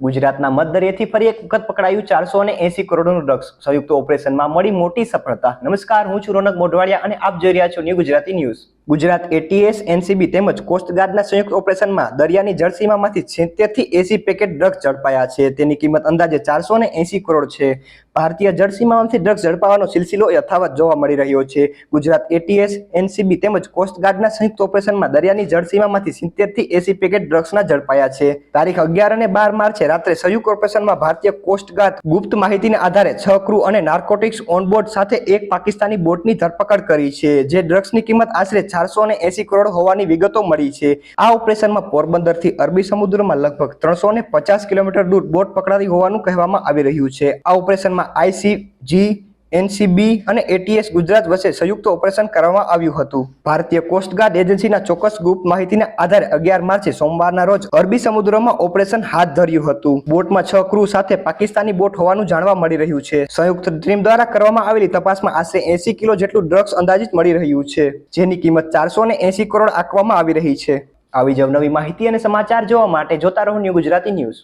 ગુજરાતના મધદરિયેથી ફરી એક વખત પકડાયું ચારસો અને એસી કરોડનું ડ્રગ્સ. સંયુક્ત ઓપરેશનમાં મળી મોટી સફળતા. નમસ્કાર, હું છું રોનક મોઢવાડિયા અને આપ જોઈ રહ્યા છો new Gujarati news. Gujarat ATS NCB તેમજ કોસ્ટગાર્ડના સંયુક્ત ઓપરેશનમાં દરિયાની જળસીમામાંથી સિત્તેરથી એસી પેકેટ ડ્રગ્સ ઝડપાયા છે. તેની કિંમત અંદાજે ચારસો ને એસી કરોડ છે. ભારતીય જળસીમામાંથી ડ્રગ્સ ઝડપાવાનો સિલસિલો યથાવત જોવા મળી રહ્યો છે. ગુજરાત એટીએસ એનસીબી તેમજ કોસ્ટગાર્ડના સંયુક્ત ઓપરેશનમાં દરિયાની જળસીમામાંથી સિત્તેરથી એસી પેકેટ ડ્રગ્સના ઝડપાયા છે. તારીખ અગિયાર અને બાર માર્ચે રાત્રે સંયુક્ત ઓપરેશનમાં ભારતીય કોસ્ટગાર્ડ ગુપ્ત માહિતીના આધારે છ ક્રૂ અને નાર્કોટિક્સ ઓનબોર્ડ સાથે એક પાકિસ્તાની બોટની ધરપકડ કરી છે. જે ડ્રગ્સની કિંમત આશરે ચારસો ને એસી કરોડ હોવાની વિગતો મળી છે. આ ઓપરેશનમાં પોરબંદરથી અરબી સમુદ્રમાં લગભગ ત્રણસો ને પચાસ કિલોમીટર દૂર બોટ પકડાતી હોવાનું કહેવામાં આવી રહ્યું છે. આ ઓપરેશનમાં આઈસીજી એનસીબી અને એટીએસ ગુજરાત વચ્ચે સંયુક્ત ઓપરેશન કરવામાં આવ્યું હતું. ભારતીય કોસ્ટગાર્ડ એજન્સીના ચોક્કસ ગુપ્ત માહિતીના આધારે અગિયાર માર્ચે સોમવારના રોજ અરબી સમુદ્રમાં ઓપરેશન હાથ ધર્યું હતું. બોટમાં છ ક્રૂ સાથે પાકિસ્તાની બોટ હોવાનું જાણવા મળી રહ્યું છે. સંયુક્ત ટીમ દ્વારા કરવામાં આવેલી તપાસમાં આશરે એસી કિલો જેટલું ડ્રગ્સ અંદાજિત મળી રહ્યું છે, જેની કિંમત ચારસો ને એસી કરોડ આંકવામાં આવી રહી છે. આવી જ નવી માહિતી અને સમાચાર જોવા માટે જોતા રહો ન્યૂ ગુજરાતી ન્યૂઝ.